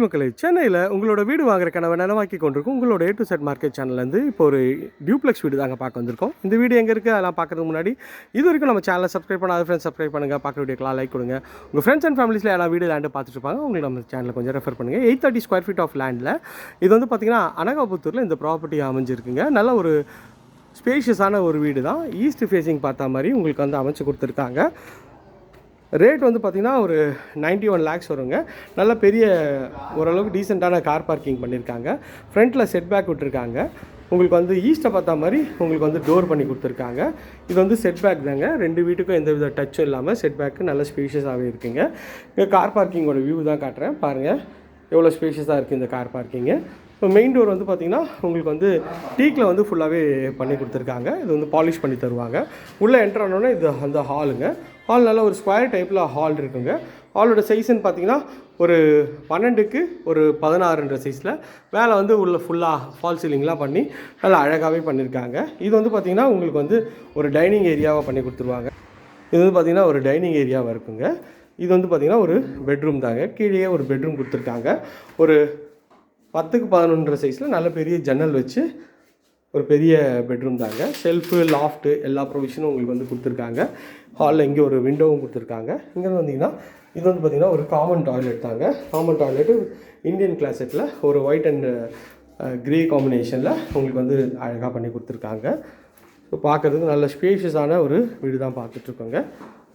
மக்களை சென்னையில் உங்களோட வீடு வாங்குற கனவை நனவாக்கி கொண்டிருக்கும் உங்களோட ஏ டு செட் மார்க்கெட் சேனல்லேருந்து இப்போ ஒரு டியூப்ளெக்ஸ் வீடு தாங்க பார்க்க வந்திருக்கோம். இந்த வீடு எங்கே இருக்குது அதெல்லாம் பார்க்கறதுக்கு முன்னாடி இது வரைக்கும் நம்ம சேனலை சப்ஸ்கிரைப் பண்ணாத ஃப்ரெண்ட்ஸ் சப்ஸ்கிரைப் பண்ணுங்கள் பார்க்குற வீடியோக்கெலாம் லைக் கொடுங்க. உங்கள் ஃப்ரெண்ட்ஸ் அண்ட் ஃபேமிலிஸில் எல்லாம் வீடு லேண்டு பார்த்துட்டுருப்பாங்க உங்களுக்கு நம்ம சேனலில் கொஞ்சம் ரெஃபர் பண்ணுங்கள் eight thirty square feet of லேண்டில் இது வந்து பார்த்திங்கன்னா அனகாபுத்தூரில் இந்த ப்ராப்பர்ட்டி அமைஞ்சிருக்குங்க. நல்ல ஒரு ஸ்பேஷியஸான ஒரு வீடு தான் ஈஸ்ட் ஃபேஸிங் பார்த்த மாதிரி உங்களுக்கு வந்து அமைச்சு கொடுத்துருக்காங்க. ரேட் வந்து பார்த்திங்கன்னா ஒரு 91 ஒன் லேக்ஸ் வருங்க. நல்ல பெரிய ஓரளவுக்கு டீசெண்டான கார் பார்க்கிங் பண்ணியிருக்காங்க ஃப்ரண்ட்டில் செட் பேக் விட்டுருக்காங்க. உங்களுக்கு வந்து ஈஸ்ட்டை பார்த்தா மாதிரி உங்களுக்கு வந்து டோர் பண்ணி கொடுத்துருக்காங்க. இது வந்து செட் பேக் தாங்க. ரெண்டு வீட்டுக்கும் எந்த வித டச்சும் இல்லாமல் செட் பேக்கு நல்ல ஸ்பேஷியஸாகவே இருக்குங்க. இங்கே கார் பார்க்கிங்கோட வியூ தான் காட்டுறேன். பாருங்கள் எவ்வளோ ஸ்பேஷியஸாக இருக்குது இந்த கார் பார்க்கிங்கு இப்போ மெயின் டோர் வந்து பார்த்திங்கன்னா உங்களுக்கு வந்து டீக்கில் வந்து ஃபுல்லாகவே பண்ணி கொடுத்துருக்காங்க. இது வந்து பாலிஷ் பண்ணி தருவாங்க. உள்ளே என்ட்ரு ஆனோடனே இது அந்த ஹாலுங்க ஹால் நல்ல ஒரு ஸ்கொயர் டைப்பில் ஹால் இருக்குங்க. ஹாலோட சைஸ்ன்னு பார்த்தீங்கன்னா ஒரு பன்னெண்டுக்கு ஒரு பதினாறுன்ற சைஸில் மேலே வந்து உள்ள ஃபுல்லாக ஃபால் சீலிங்லாம் பண்ணி நல்லா அழகாகவே பண்ணியிருக்காங்க இது வந்து பார்த்திங்கன்னா உங்களுக்கு வந்து ஒரு டைனிங் ஏரியாவாக பண்ணி கொடுத்துருவாங்க. இது வந்து பார்த்திங்கன்னா ஒரு டைனிங் ஏரியாவாக இருக்குங்க. இது வந்து பார்த்திங்கன்னா ஒரு பெட்ரூம் தாங்க. கீழேயே ஒரு பெட்ரூம் கொடுத்துருக்காங்க. ஒரு பத்துக்கு பதினொன்ற சைஸில் நல்ல பெரிய ஜன்னல் வச்சு ஒரு பெரிய பெட்ரூம் தாங்க. ஷெல்ஃபு லாஃப்ட்டு எல்லா ப்ரொவிஷனும் உங்களுக்கு வந்து கொடுத்துருக்காங்க. ஹாலில் இங்கே ஒரு விண்டோவும் கொடுத்துருக்காங்க. இங்கே வந்தீங்கன்னா இது வந்து பார்த்திங்கன்னா ஒரு காமன் டாய்லெட் தாங்க. காமன் டாய்லெட்டு இந்தியன் கிளாசெட்டில் ஒரு ஒயிட் அண்ட் க்ரே காம்பினேஷனில் உங்களுக்கு வந்து அழகாக பண்ணி கொடுத்துருக்காங்க. ஸோ பார்க்குறதுக்கு நல்ல ஸ்பேஷியஸான ஒரு வீடு தான் பார்த்துட்ருக்கோங்க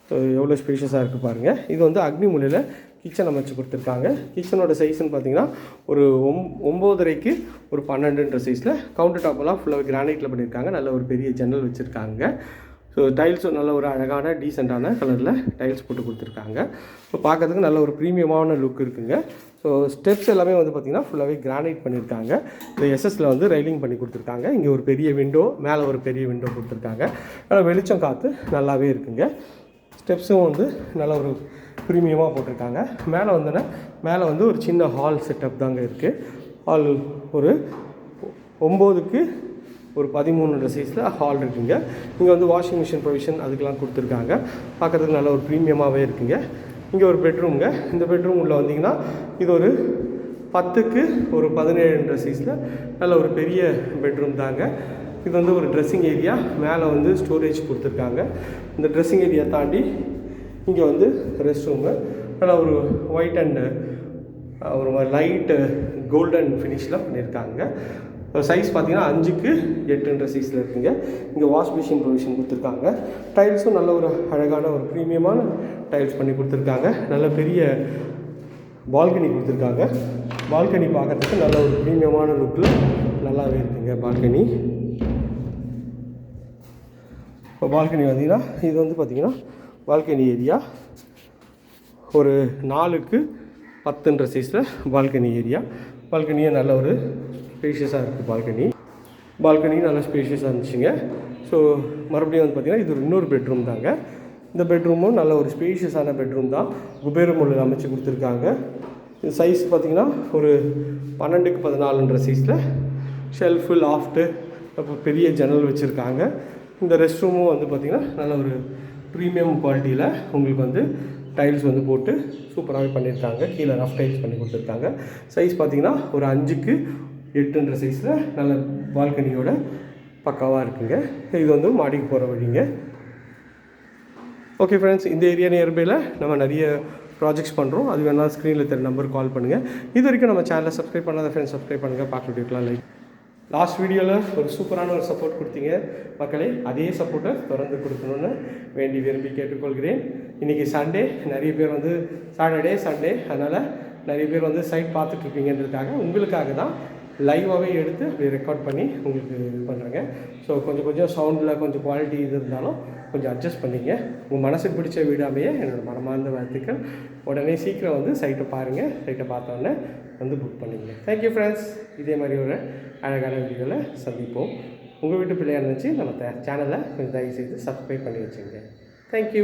ஸோ எவ்வளோ ஸ்பேஷியஸாக இருக்குது பாருங்கள் இது வந்து அக்னி மூலையில் கிச்சன் அமைச்சு கொடுத்துருக்காங்க. கிச்சனோட சைஸ்ன்னு பார்த்தீங்கன்னா ஒரு ஒம் ஒம்போதரைக்கு ஒரு பன்னெண்டுன்ற சைஸில் கவுண்டர் டாப்பெல்லாம் ஃபுல்லாக கிரானைட்டில் பண்ணியிருக்காங்க. நல்ல ஒரு பெரிய ஜன்னல் வச்சுருக்காங்க. ஸோ டைல்ஸும் நல்ல ஒரு அழகான டீசெண்டான கலரில் டைல்ஸ் போட்டு கொடுத்துருக்காங்க. ஸோ பார்க்கறதுக்கு நல்ல ஒரு ப்ரீமியமான லுக் இருக்குங்க. ஸோ ஸ்டெப்ஸ் எல்லாமே வந்து பார்த்திங்கன்னா ஃபுல்லாகவே கிரானைட் பண்ணியிருக்காங்க. இந்த எஸ்எஸில் வந்து ரைலிங் பண்ணி கொடுத்துருக்காங்க. இங்கே ஒரு பெரிய விண்டோ மேலே ஒரு பெரிய விண்டோ கொடுத்துருக்காங்க. நல்லா வெளிச்சம் காற்று நல்லாவே இருக்குங்க. ஸ்டெப்ஸும் வந்து நல்ல ஒரு ப்ரீமியமாக போட்டிருக்காங்க. மேலே வந்தோன்னே மேலே வந்து ஒரு சின்ன ஹால் செட்டப் தாங்க இருக்குது ஹால் ஒரு ஒம்போதுக்கு ஒரு பதிமூணுன்ற சைஸில் ஹால் இருக்குங்க. இங்கே வந்து வாஷிங் மிஷின் ப்ரொவிஷன் அதுக்கெலாம் கொடுத்துருக்காங்க. பார்க்கறதுக்கு நல்ல ஒரு ப்ரீமியமாகவே இருக்குங்க. இங்கே ஒரு பெட்ரூம்ங்க இந்த பெட்ரூம் உள்ளே வந்தீங்கன்னா இது ஒரு பத்துக்கு ஒரு பதினேழுன்ற சைஸில் நல்ல ஒரு பெரிய பெட்ரூம் தாங்க. இது வந்து ஒரு ட்ரெஸ்ஸிங் ஏரியா மேலே வந்து ஸ்டோரேஜ் கொடுத்துருக்காங்க. இந்த ட்ரெஸ்ஸிங் ஏரியா தாண்டி இங்கே வந்து ரெஸ்ட் ரூமு நல்லா ஒரு ஒயிட் அண்டு ஒரு மாதிரி லைட்டு கோல்டன் ஃபினிஷில் பண்ணியிருக்காங்க சைஸ் பார்த்தீங்கன்னா அஞ்சுக்கு எட்டுன்ற சைஸில் இருக்குங்க. இங்கே வாஷ் மிஷின் ப்ரொவிஷன் கொடுத்துருக்காங்க. டைல்ஸும் நல்ல ஒரு அழகான ஒரு ப்ரீமியமான டைல்ஸ் பண்ணி கொடுத்துருக்காங்க. நல்ல பெரிய பால்கனி கொடுத்துருக்காங்க. பால்கனி பார்க்குறதுக்கு நல்ல ஒரு ப்ரீமியமான லுக்கில் நல்லாவே இருக்குங்க பால்கனி இப்போ பால்கனி பார்த்தீங்கன்னா இது வந்து பார்த்திங்கன்னா பால்கனி ஏரியா. ஒரு நாலுக்கு பத்துன்ற சைஸில் பால்கனி ஏரியா பால்கனியே நல்ல ஒரு ஸ்பேஷியஸாக இருக்குது பால்கனி பால்கனி நல்ல ஸ்பேஷியஸாக இருந்துச்சுங்க. ஸோ மறுபடியும் வந்து பார்த்திங்கன்னா இது ஒரு இன்னொரு பெட்ரூம் தாங்க. இந்த பெட்ரூமும் நல்ல ஒரு ஸ்பேஷியஸான பெட்ரூம் தான். குபேரம் உள்ள அமைச்சு கொடுத்துருக்காங்க. இந்த சைஸ் பார்த்திங்கன்னா ஒரு பன்னெண்டுக்கு பதினாலுன்ற சைஸில் ஷெல்ஃபு லாஃப்ட்டு அப்புறம் பெரிய ஜன்னல் வச்சுருக்காங்க. இந்த ரெஸ்ட் ரூமும் வந்து பார்த்திங்கன்னா நல்ல ஒரு ப்ரீமியம் குவாலிட்டியில் உங்களுக்கு வந்து டைல்ஸ் வந்து போட்டு சூப்பராகவே பண்ணியிருக்காங்க. கீழே ரஃப் டைல்ஸ் பண்ணி கொடுத்துருக்காங்க. சைஸ் பார்த்திங்கன்னா ஒரு அஞ்சுக்கு எட்டுன்ற சைஸில் நல்ல பால்கனியோட பக்காவாக இருக்குங்க. இது வந்து மாடிக்கு போகிற வழிங்க. ஓகே ஃப்ரெண்ட்ஸ் இந்த ஏரியா நியர்பையில் நம்ம நிறைய ப்ராஜெக்ட்ஸ் பண்ணுறோம் அது வேணால் ஸ்க்ரீனில் தெரிய நம்பர் கால் பண்ணுங்கள் இது வரைக்கும் நம்ம சேனலை சப்ஸ்கிரைப் பண்ணாத ஃப்ரெண்ட்ஸ் சப்ஸ்கிரைப் பண்ணுங்கள் பார்க்க வீடியோக்கெலாம் லைக் லாஸ்ட் வீடியோவில் ஒரு சூப்பரான ஒரு சப்போர்ட் கொடுத்தீங்க. மக்களே அதே சப்போர்ட்டை தொடர்ந்து கொடுக்கணும்னு வேண்டி விரும்பி கேட்டுக்கொள்கிறேன். இன்றைக்கி சண்டே நிறைய பேர் வந்து சாட்டர்டே சண்டே அதனால் நிறைய பேர் வந்து சைட் பார்த்துட்ருப்பீங்கன்றதுக்காக உங்களுக்காக தான் லைவாகவே எடுத்து அப்படி ரெக்கார்ட் பண்ணி உங்களுக்கு இது பண்ணுறேங்க ஸோ கொஞ்சம் கொஞ்சம் சவுண்டில் கொஞ்சம் குவாலிட்டி இது இருந்தாலும் கொஞ்சம் அட்ஜஸ்ட் பண்ணிங்க. உங்கள் மனசுக்கு பிடிச்ச வீடாமையே என்னோடய மனமார்ந்த வாழ்த்துக்கள். உடனே சீக்கிரம் வந்து சைட்டை பாருங்கள் சைட்டை பார்த்தோன்னே வந்து புக் பண்ணிங்க. தேங்க்யூ ஃப்ரெண்ட்ஸ் இதே மாதிரி ஒரு அழகான வீடியோவில் சந்திப்போம். உங்கள் வீட்டு பிள்ளையாக இருந்துச்சு நம்ம சேனலை கொஞ்சம் தயவு செய்து சப்ஸ்கிரைப் பண்ணி வச்சுங்க தேங்க்யூ